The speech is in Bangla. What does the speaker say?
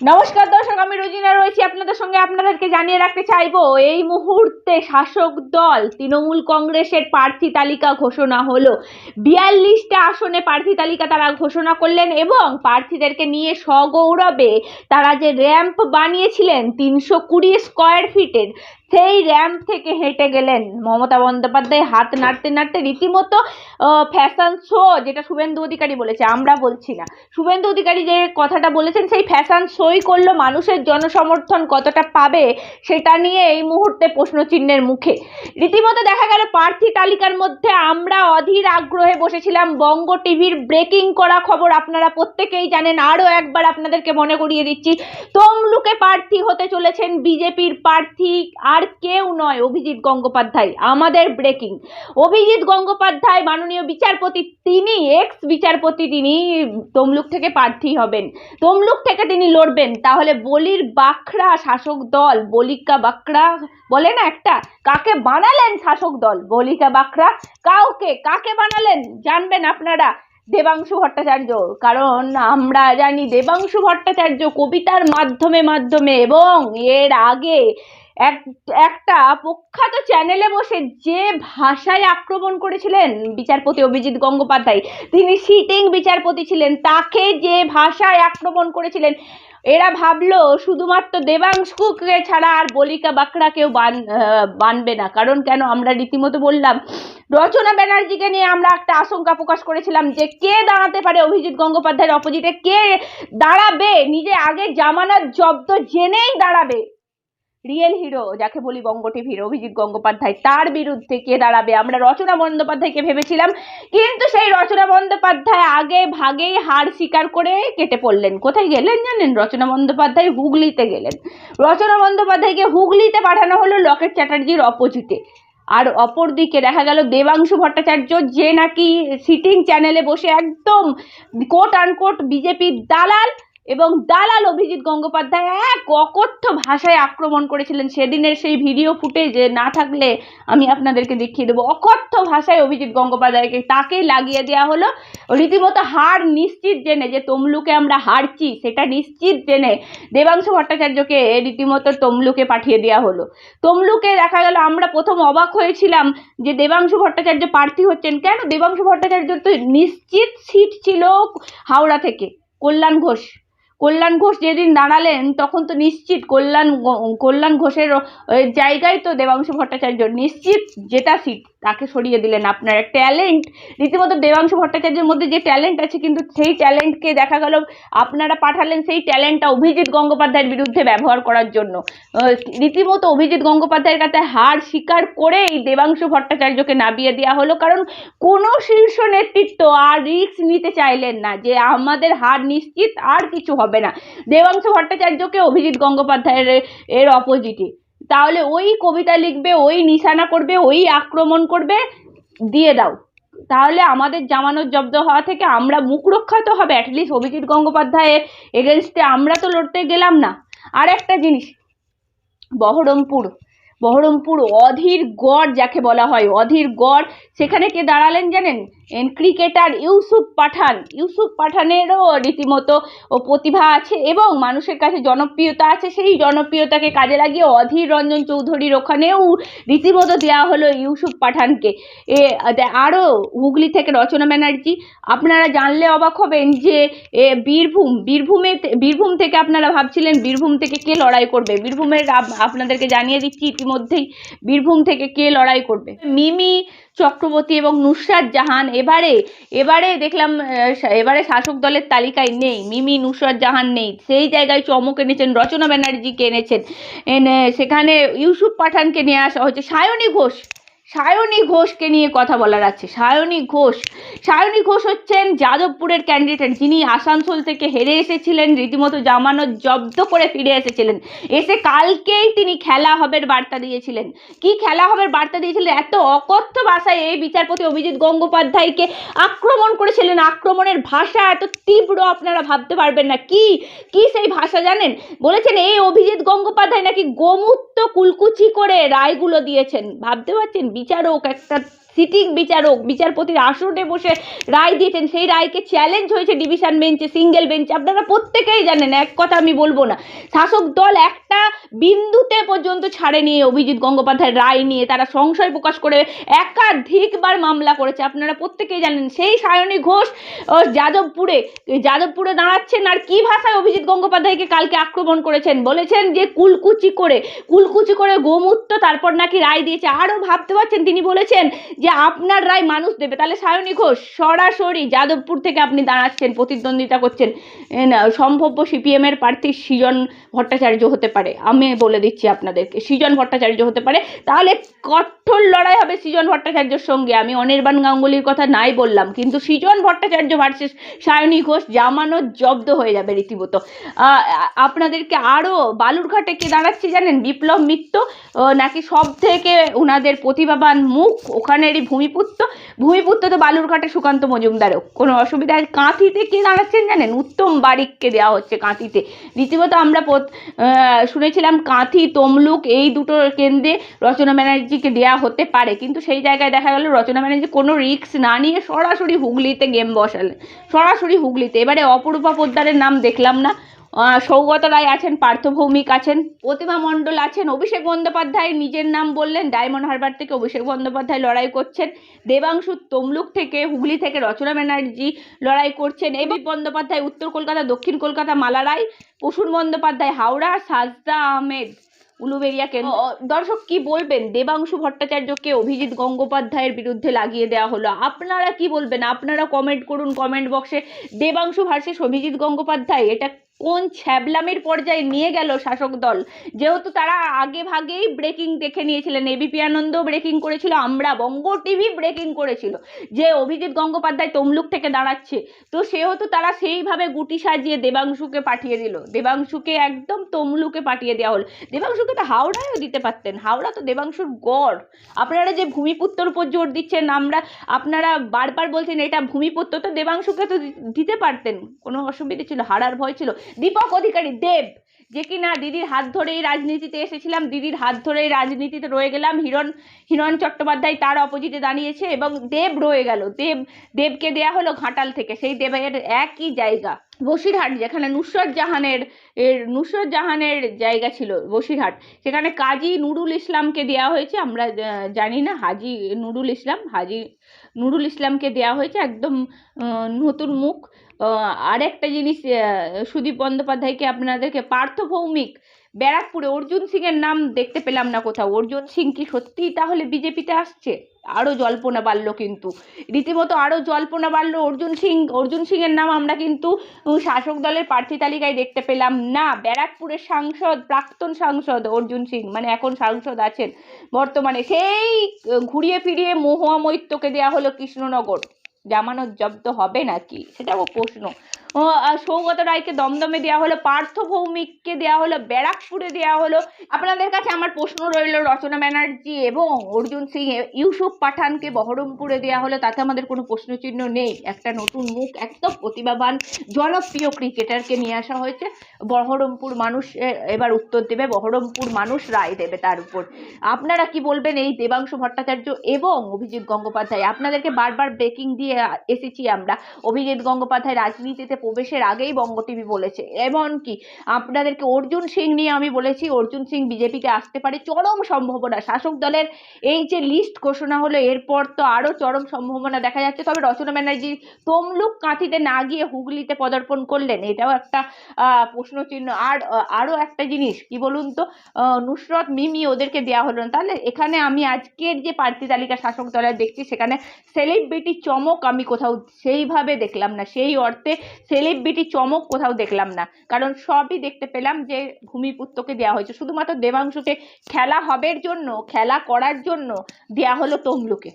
নমস্কার দর্শক, আমি রোজিনা রয়েছি আপনাদের সঙ্গে। আপনাদেরকে জানিয়ে রাখতে চাইব, এই মুহূর্তে শাসক দল তৃণমূল কংগ্রেসের প্রার্থী তালিকা ঘোষণা হলো। বিয়াল্লিশটা আসনে প্রার্থী তালিকা তারা ঘোষণা করলেন এবং প্রার্থীদেরকে নিয়ে সগৌরবে তারা যে র্যাম্প বানিয়েছিলেন তিনশো কুড়ি স্কোয়ার ফিটের সেই র্যাম্প থেকে হেঁটে গেলেন। মমতা বন্দ্যোপাধ্যায় হাত নাড়তে নাড়তে রীতিমতো ফ্যাশন শো যেটা শুভেন্দু অধিকারী বলেছে, আমরা বলছি না। শুভেন্দু অধিকারী যে কথাটা বলেছেন, সেই ফ্যাশন শোই করল মানুষের জনসমর্থন কতটা পাবে, সেটা নিয়ে এই মুহূর্তে প্রশ্নচিহ্নের মুখে। রীতিমতো দেখা গেল, প্রার্থী তালিকার মধ্যে আমরা অধীর আগ্রহে বসেছিলাম। বঙ্গ টিভির ব্রেকিং করা খবর আপনারা প্রত্যেকেই জানেন। আরও একবার আপনাদেরকে মনে করিয়ে দিচ্ছি, তমলুকে প্রার্থী হতে চলেছেন বিজেপির প্রার্থী কেউ নয় অভিজিৎ গঙ্গোপাধ্যায়, আমাদের ব্রেকিং অভিজিৎ গঙ্গোপাধ্যায়, মাননীয় বিচারপতি, তিনি এক্স বিচারপতি, তিনি তমলুক থেকে প্রার্থী হবেন। তমলুক থেকে তিনি লড়বেন। তাহলে বলির বাখরা শাসক দল, বলিকা বাকরা বলে না একটা? কাকে বানালেন শাসক দল? বলিকা বাকরা কাউকে? কাকে বানালেন? জানবেন আপনারা। দেবাংশু ভট্টাচার্য। কারণ আমরা জানি দেবাংশু ভট্টাচার্য কবিতার মাধ্যমে মাধ্যমে এবং এর আগে এক, একটা প্রখ্যাত চ্যানেলে বসে যে ভাষায় আক্রমণ করেছিলেন বিচারপতি অভিজিৎ গঙ্গোপাধ্যায়, তিনি সিটিং বিচারপতি ছিলেন, তাকে যে ভাষায় আক্রমণ করেছিলেন, এরা ভাবলো শুধুমাত্র দেবাংশুকে ছাড়া আর বলিকা বাঁকড়া কেউ বান বানবে না। কারণ কেন? আমরা রীতিমতো বললাম, রচনা ব্যানার্জিকে নিয়ে আমরা একটা আশঙ্কা প্রকাশ করেছিলাম যে কে দাঁড়াতে পারে অভিজিৎ গঙ্গোপাধ্যায়ের অপোজিটে কে দাঁড়াবে? নিজে আগে জামানার জব্দ জেনেই দাঁড়াবে। রিয়েল হিরো যাকে বলি বঙ্গ টিভির অভিজিৎ গঙ্গোপাধ্যায়, তার বিরুদ্ধে কে দাঁড়াবে? আমরা রচনা বন্দ্যোপাধ্যায়কে ভেবেছিলাম, কিন্তু সেই রচনা বন্দ্যোপাধ্যায় আগে ভাগেই হার স্বীকার করে কেটে পড়লেন। কোথায় গেলেন জানেন? রচনা বন্দ্যোপাধ্যায় হুগলিতে গেলেন। রচনা বন্দ্যোপাধ্যায়কে হুগলিতে পাঠানো হলো লকেট চ্যাটার্জির অপোজিটে। আর অপরদিকে দেখা গেল দেবাংশু ভট্টাচার্য, যে নাকি সিটিং চ্যানেলে বসে একদম কোট আনকোট বিজেপির দালাল এবং দালাল অভিজিৎ গঙ্গোপাধ্যায় এক অকথ্য ভাষায় আক্রমণ করেছিলেন। সেদিনের সেই ভিডিও ফুটেজ না থাকলে আমি আপনাদেরকে দেখিয়ে দেবো। অকথ্য ভাষায় অভিজিৎ গঙ্গোপাধ্যায়কে তাকেই লাগিয়ে দেওয়া হলো। রীতিমতো হার নিশ্চিত জেনে যে তমলুকে আমরা হারছি, সেটা নিশ্চিত জেনে দেবাংশু ভট্টাচার্যকে রীতিমতো তমলুকে পাঠিয়ে দেওয়া হলো। তমলুকে দেখা গেল আমরা প্রথম অবাক হয়েছিলাম যে দেবাংশু ভট্টাচার্য প্রার্থী হচ্ছেন কেন? দেবাংশু ভট্টাচার্য তো নিশ্চিত সিট ছিল হাওড়া থেকে। কল্যাণ ঘোষ। কল্যাণ ঘোষ যেদিন দাঁড়ালেন, তখন তো নিশ্চিত কল্যাণ কল্যাণ ঘোষের জায়গায় তো দেবাংশু ভট্টাচার্য, নিশ্চিত যেটা সিট। তাকে সরিয়ে দিলেন আপনার। ট্যালেন্ট, রীতিমতো দেবাংশু ভট্টাচার্যের মধ্যে যে ট্যালেন্ট আছে, কিন্তু সেই ট্যালেন্টকে দেখা গেল আপনারা পাঠালেন সেই ট্যালেন্টটা অভিজিৎ গঙ্গোপাধ্যায়ের বিরুদ্ধে ব্যবহার করার জন্য। রীতিমতো অভিজিৎ গঙ্গোপাধ্যায়ের কাছে হার স্বীকার করে এই দেবাংশু ভট্টাচার্যকে নামিয়ে দেওয়া হলো, কারণ কোনো শীর্ষ নেতৃত্ব আর রিস্ক নিতে চাইলেন না যে আমাদের হার নিশ্চিত আর কিছু হবে না। দেবাংশু ভট্টাচার্যকে অভিজিৎ গঙ্গোপাধ্যায়ের এর অপোজিটে। তাহলে ওই কবিতা লিখবে, ওই নিশানা করবে, ওই আক্রমণ করবে, দিয়ে দাও। তাহলে আমাদের জামানত জব্দ হওয়া থেকে আমরা মুখ রক্ষা তো হবে অ্যাটলিস্ট অভিজিৎ গঙ্গোপাধ্যায়ের এগেনস্টে আমরা তো লড়তে গেলাম না। আর একটা জিনিস, বহরমপুর। বহরমপুর অধীর গড় যাকে বলা হয়, অধীর গড়। সেখানে কে দাঁড়ালেন জানেন? ক্রিকেটার ইউসুফ পাঠান। ইউসুফ পাঠানেরও রীতিমতো প্রতিভা আছে এবং মানুষের কাছে জনপ্রিয়তা আছে। সেই জনপ্রিয়তাকে কাজে লাগিয়ে অধীর রঞ্জন চৌধুরীর ওখানেও রীতিমতো দেওয়া হলো ইউসুফ পাঠানকে। এ আরও হুগলি থেকে রচনা ব্যানার্জি। আপনারা জানলে অবাক হবেন যে, এ, বীরভূম, বীরভূমে বীরভূম থেকে আপনারা ভাবছিলেন বীরভূম থেকে কে লড়াই করবে? বীরভূমের আপনাদেরকে জানিয়ে দিচ্ছি ইতিমধ্যেই বীরভূম থেকে কে লড়াই করবে? মিমি চক্রবর্তী এবং নুসরাত জাহান এবারে এবারে দেখলাম এবারে শাসক দলের তালিকায় নেই। মিমি, নুসরাত জাহান নেই। সেই জায়গায় চমক এনেছেন, রচনা ব্যানার্জিকে এনেছেন। এনে সেখানে ইউসুফ পাঠানকে নিয়ে আসা হয়েছে সায়নী ঘোষ। সায়নী ঘোষকে নিয়ে কথা বলার আছে। সায়নী ঘোষ। সায়নী ঘোষ হচ্ছেন যাদবপুরের ক্যান্ডিডেট যিনি আসানসোল থেকে হেরে এসেছিলেন, রীতিমতো জামানত জব্দ করে ফিরে এসেছিলেন। এসে কালকেই তিনি খেলা হবের বার্তা দিয়েছিলেন। কি খেলা হবের বার্তা দিয়েছিলেন? এত অকথ্য ভাষায় এই বিচারপতি অভিজিৎ গঙ্গোপাধ্যায়কে আক্রমণ করেছিলেন। আক্রমণের ভাষা এত তীব্র, আপনারা ভাবতে পারবেন না। কি কি সেই ভাষা জানেন? বলেছেন, এই অভিজিৎ গঙ্গোপাধ্যায় নাকি গোমূত্র কুলকুচি করে রায়গুলো দিয়েছেন। ভাবতে পারছেন? বিচারক একটা সিটিং বিচারক, বিচারপতির আসনে বসে রায় দিয়েছেন। সেই রায়কে চ্যালেঞ্জ হয়েছে ডিভিশন বেঞ্চে সিঙ্গেল বেঞ্চে আপনারা প্রত্যেকেই জানেন, এক কথা আমি বলব না, শাসক দল একটা বিন্দুতে পর্যন্ত ছাড়েনি অভিজিৎ গঙ্গোপাধ্যায়ের রায় নিয়ে। তারা সংশয় প্রকাশ করে একাধিকবার মামলা করেছে। আপনারা প্রত্যেকেই জানেন, সেই সায়নী ঘোষ যাদবপুরে যাদবপুরে দাঁড়াচ্ছেন আর কি ভাষায় অভিজিৎ গঙ্গোপাধ্যায়কে কালকে আক্রমণ করেছেন? বলেছেন যে, কুলকুচি করে কুলকুচি করে গোমূত্র তারপর নাকি রায় দিয়েছে। আরও ভাবতে পারছেন, তিনি বলেছেন যে আপনার রায় মানুষ দেবে। তাহলে সায়নী ঘোষ, সরাসরি যাদবপুর থেকে আপনি দাঁড়াচ্ছেন, প্রতিদ্বন্দ্বিতা করছেন সম্ভাব্য সিপিএমের প্রার্থী সৃজন ভট্টাচার্য হতে পারে। আমি বলে দিচ্ছি আপনাদেরকে, সৃজন ভট্টাচার্য হতে পারে। তাহলে কঠোর লড়াই হবে সৃজন ভট্টাচার্যের সঙ্গে। আমি অনির্বাণ গাঙ্গুলির কথা নাই বললাম, কিন্তু সৃজন ভট্টাচার্য ভার্সেস সায়নী ঘোষ জামানত জব্দ হয়ে যাবে রীতিমতো। আপনাদেরকে আরও বালুরঘাটে কে দাঁড়াচ্ছে জানেন? বিপ্লব মিত্র নাকি সব থেকে ওনাদের প্রতিভাবান মুখ? ওখানেরই ভূমিপুত্র ভূমিপুত্র তো বালুরঘাটে সুকান্ত মজুমদারও কোনো অসুবিধা। কাঁথিতে কে দাঁড়াচ্ছেন জানেন? উত্তম বারিককে দেওয়া হচ্ছে কাঁথিতে। রীতিমতো আমরা শুনেছিলাম কাঁথি, তমলুক এই দুটো কেন্দ্রে রচনা ব্যানার্জিকে দেওয়া হতে পারে। কিন্তু সেই জায়গায় দেখা গেল রচনা ব্যানার্জি কোনো রিস্ক না নিয়ে সরাসরি হুগলিতে গেম বসালেন। সরাসরি হুগলিতে। এবারে অপরূপা পোদ্দারের নাম দেখলাম না। সৌগত রায় আছেন, পার্থ ভৌমিক আছেন, প্রতিমা মণ্ডল আছেন, অভিষেক বন্দ্যোপাধ্যায় নিজের নাম বললেন, ডায়মন্ড হারবার থেকে অভিষেক বন্দ্যোপাধ্যায় লড়াই করছেন, দেবাংশু তমলুক থেকে, হুগলি থেকে রচনা ব্যানার্জি লড়াই করছেন এবি বন্দ্যোপাধ্যায় উত্তর কলকাতা, দক্ষিণ কলকাতা, মালারাই, প্রসূন বন্দ্যোপাধ্যায় হাওড়া, সাজদা আহমেদ, উলুবেরিয়া কেন দর্শক কি বলবেন? দেবাংশু ভট্টাচার্যকে অভিজিৎ গঙ্গোপাধ্যায়ের বিরুদ্ধে লাগিয়ে দেওয়া হলো। আপনারা কি বলবেন? আপনারা কমেন্ট করুন কমেন্ট বক্সে দেবাংশু ভার্সেস অভিজিৎ গঙ্গোপাধ্যায়, এটা কোন ছ্যাবলামের পর্যায়ে নিয়ে গেল শাসক দল? যেহেতু তারা আগে ভাগেই ব্রেকিং দেখে নিয়েছিলেন। এবিপি আনন্দ ব্রেকিং করেছিল, আমরা বঙ্গ টিভি ব্রেকিং করেছিল। যে অভিজিৎ গঙ্গোপাধ্যায় তমলুক থেকে দাঁড়াচ্ছে, তো সেহেতু তারা সেইভাবে গুটি সাজিয়ে দেবাংশুকে পাঠিয়ে দিল। দেবাংশুকে একদম তমলুকে পাঠিয়ে দেওয়া হল। দেবাংশুকে তো হাওড়ায়ও দিতে পারতেন। হাওড়া তো দেবাংশুর গড়। আপনারা যে ভূমিপুত্রর উপর জোর দিচ্ছেন, আমরা, আপনারা বারবার বলছেন এটা ভূমিপুত্র, তো দেবাংশুকে তো দিতে পারতেন। কোনো অসুবিধা ছিল, হারার ভয় ছিল। দীপক অধিকারী, দেব। যে কিনা দিদির হাত ধরেই রাজনীতিতে এসেছিলাম, দিদির হাত ধরেই রাজনীতিতে রয়ে গেলাম। হিরণ হিরণ চট্টোপাধ্যায় তার অপোজিটে দাঁড়িয়েছে এবং দেব রয়ে গেল। দেব, দেবকে দেয়া হলো ঘাটাল থেকে। সেই দেবের একই জায়গা, বসিরহাট, যেখানে নুসরত জাহানের, এর নুসরত জাহানের জায়গা ছিল, বসিরহাট। সেখানে কাজী নুরুল ইসলামকে দেওয়া হয়েছে। আমরা জানি না, হাজি নুরুল ইসলাম, হাজি নুরুল ইসলামকে দেওয়া হয়েছে একদম নতুন মুখ। আহ, আরেকটা জিনিস সুদীপ বন্দ্যোপাধ্যায়কে আপনাদেরকে পার্থ ভৌমিক ব্যারাকপুরে অর্জুন সিং এর নাম দেখতে পেলাম না কোথাও। অর্জুন সিং কি সত্যিই তাহলে বিজেপিতে আসছে? আরও জল্পনা বাড়লো কিন্তু। রীতিমতো আরও জল্পনা বাড়লো অর্জুন সিং। অর্জুন সিং এর নাম আমরা কিন্তু শাসক দলের প্রার্থী তালিকায় দেখতে পেলাম না। ব্যারাকপুরের সাংসদ প্রাক্তন সাংসদ অর্জুন সিং মানে এখন সাংসদ আছেন বর্তমানে। সেই ঘুরিয়ে ফিরিয়ে মহুয়া মৈত্যকে দেওয়া হলো কৃষ্ণনগর। জামানত জব্দ হবে নাকি? সেটাও প্রশ্ন। সৌগত রায়কে দমদমে দেওয়া হলো, পার্থ ভৌমিককে দেওয়া হলো, ব্যারাকপুরে দেওয়া হলো। আপনাদের কাছে আমার প্রশ্ন রইল, রচনা ব্যানার্জি এবং অর্জুন সিং ইউসুফ পাঠানকে বহরমপুরে দেওয়া হলো, তাতে আমাদের কোনো প্রশ্নচিহ্ন নেই। একটা নতুন মুখ, একদম প্রতিভাবান, জনপ্রিয় ক্রিকেটারকে নিয়ে আসা হয়েছে। বহরমপুর মানুষ এবার উত্তর দেবে, বহরমপুর মানুষ রায় দেবে তার উপর। আপনারা কি বলবেন এই দেবাংশু ভট্টাচার্য এবং অভিজিৎ গঙ্গোপাধ্যায়? আপনাদেরকে বারবার ব্রেকিং দিয়ে এসেছি আমরা। অভিজিৎ গঙ্গোপাধ্যায় রাজনীতিতে প্রবেশের আগেই বঙ্গ টিভি বলেছে। এমনকি আপনাদেরকে অর্জুন সিং নিয়ে আমি বলেছি অর্জুন সিং বিজেপিতে আসতে পারে চরম সম্ভাবনা। শাসক দলের এই যে লিস্ট ঘোষণা হলো এরপর তো আরও চরম সম্ভাবনা দেখা যাচ্ছে। তবে রচনা ব্যানার্জি তমলুক কাঁথিতে না গিয়ে হুগলিতে পদার্পণ করলেন। এটাও একটা আহ, প্রশ্নচিহ্ন। আর আরও একটা জিনিস কি বলুন তো? নুসরত মিমি ওদেরকে দেওয়া হলো না। তাহলে এখানে আমি আজকের যে প্রার্থী তালিকা শাসক দলের দেখছি সেখানে সেলিব্রিটি চমক আমি কোথাও সেইভাবে দেখলাম না। সেই অর্থে সেলিব্রিটি চমক কোথাও দেখলাম না। কারণ সবই দেখতে পেলাম যে ভূমিপুত্রকে দেওয়া হয়েছে। শুধুমাত্র দেবাংশুকে খেলা হবের জন্য, খেলা করার জন্য দেওয়া হলো তমলুকে।